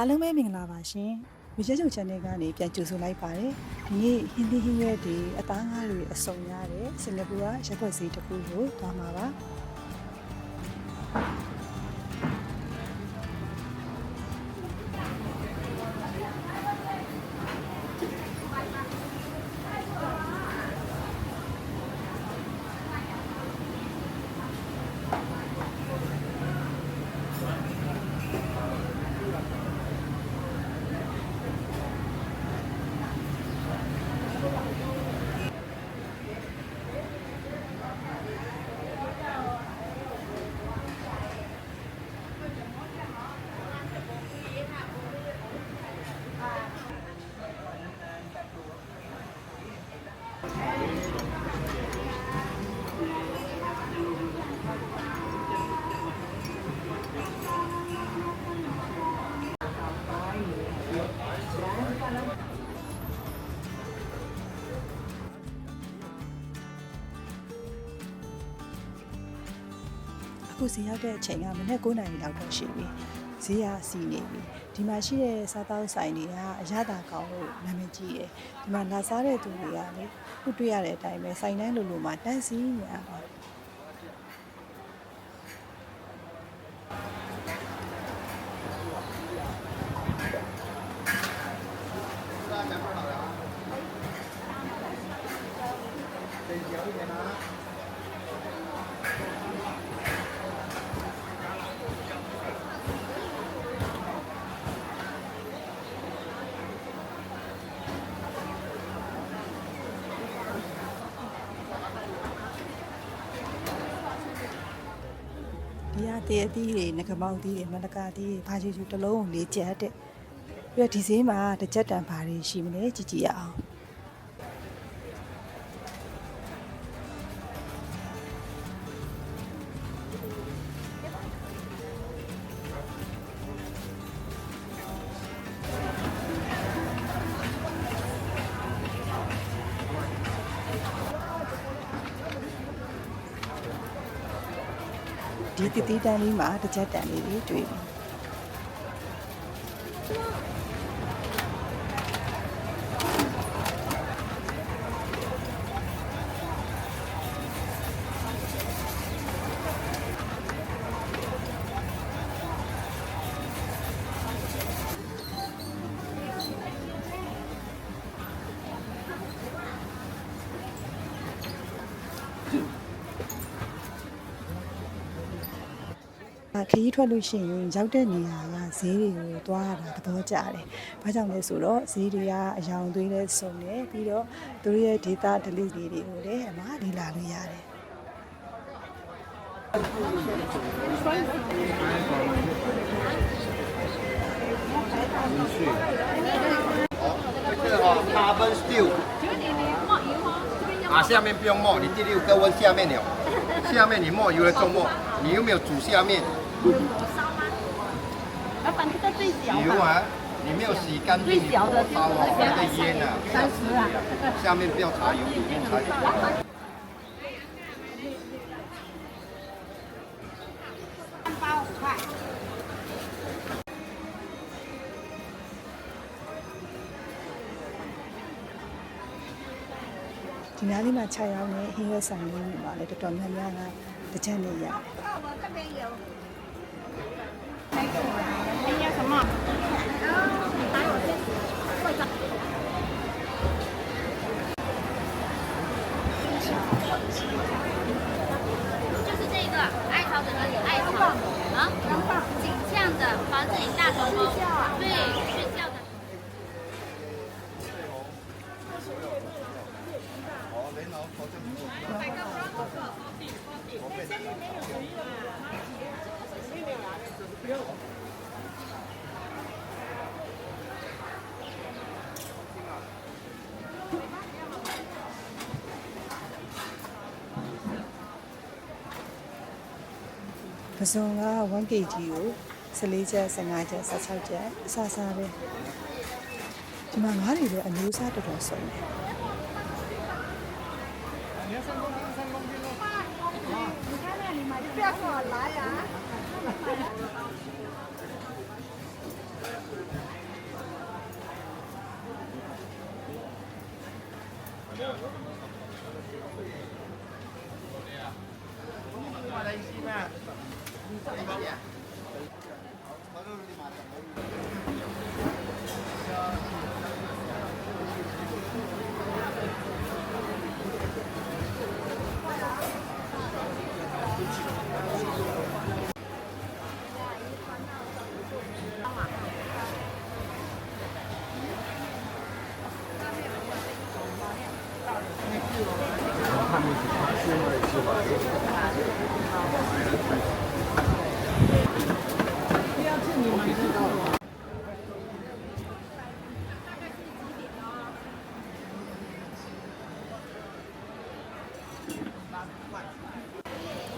အားလုံးပဲမင်္ဂလာပါရှင်။ဝီချက်ချုပ် channel ကနေပြန်ကြိုဆိုလိုက်ပါတယ်။ဒီနေ့ဟင်းသီးဟင်းရွက်တွေအသားငါးတွေအစုံရတဲ့စင်ကာပူကရက်ွက်စီတစ်ခုကိုသွားမှာပါ။ ခုစီရောက်တဲ့အချိန်ကမနေ့9:00နာရီလောက်တော့ရှိပြီ။ ဈေးကစီနေပြီ။ဒီမှာရှိတဲ့စားသောက်ဆိုင်တွေကအရသာကောင်းလို့နာမည်ကြီးတယ်။ဒီမှာလာစားတဲ့သူတွေကလေခုတွေ့ရတဲ့အတိုင်းပဲဆိုင်တန်းလိုလိုမှာတန်းစီနေရပါဒီက တည့်အသီးတွေငကမောက်သီးတွေမလကာသီးတွေဘာချူချူတစ်လုံးကိုလေးချက်တဲ့ပြီးတော့ဒီဈေးမှာတစ်ချက်တန်ဘာတွေရှိမလဲကြည့်ကြည့်ရအောင် ဒီတတိတန်းလေးမှာတစ်ချက်တန်လေးတွေတွေ့ပြီ ခရီးထွက်လို့ရှိရင်ရောက်တဲ့နေရာကဈေးတွေကိုသွားရတာသဘောကျတယ်။ဘာကြောင့်လဲဆိုတော့ဈေးတွေကအယောင်သွေးလဲစုံတယ်ပြီးတော့သူတို့ရဲ့ data delivery တွေကိုလည်းအမှားလေးလာလို့ရတယ်။ 这个哈 carbon steel，啊，下面不用磨，你第六个问下面了，下面你磨油了重磨，你有没有煮下面 老板，这个最小的，油啊？你没有洗干净，你最小的烧啊，那个烟啊，三十啊。下面不要擦油，里面擦油。三包五块。 ဒီနားလေးမှာခြိုက်ရောက်နေဟင်းရွက်ဆိုင်လေးတွေမှာလည်းတော်တော်များများကတစ်ချက်နေရတယ် Thank you. ပဇွန်က 1kg ကို14ချက်15ချက်16ချက်အစားစားပဲဒီမှာငါးတွေလည်းအမျိုးအစားတော်တော်စုံတယ်ပြတ်ခေါ်လာရ我来一起嘛。呀、ဒီနေ့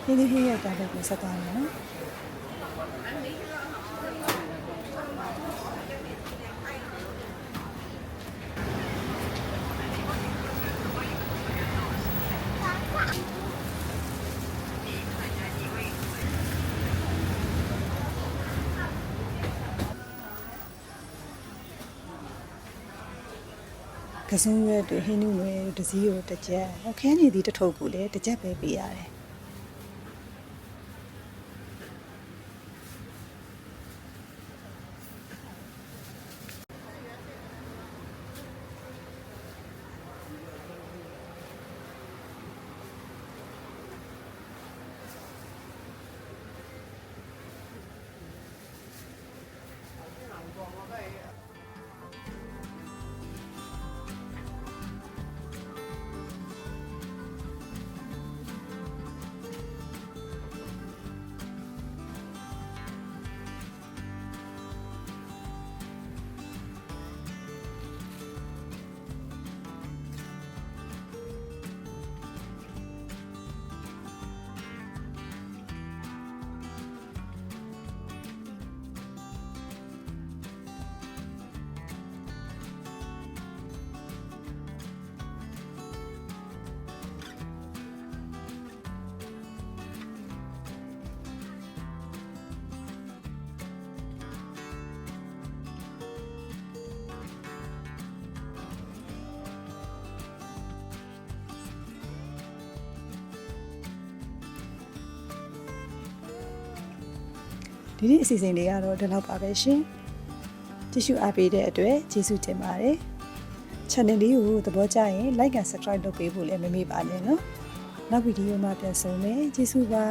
ဟင်းရဲ့တာဘက်ကိုဆက်သွားမယ်နော် ကစုံရွက်တို့ဟင်းနုငွေတို့တစည်းတို့တစ်ချက်ဟောခဲနေသည်တစ်ထုပ်ကိုလည်းတစ်ချက်ပဲပေးရတယ် ဒီနေ့အစီအစဉ်လေးကတော့ဒီလောက်ပါပဲရှင်ကြည့်ရှုအားပေးတဲ့အတွက်ကျေးဇူးတင်ပါတယ် channel လေးကိုသဘောကျရင် like and subscribe လုပ်ပေးဖို့လည်းမမေ့ပါနဲ့နော်နောက်ဗီဒီယိုမှာပြန်ဆုံမယ်ကျေးဇူးပါ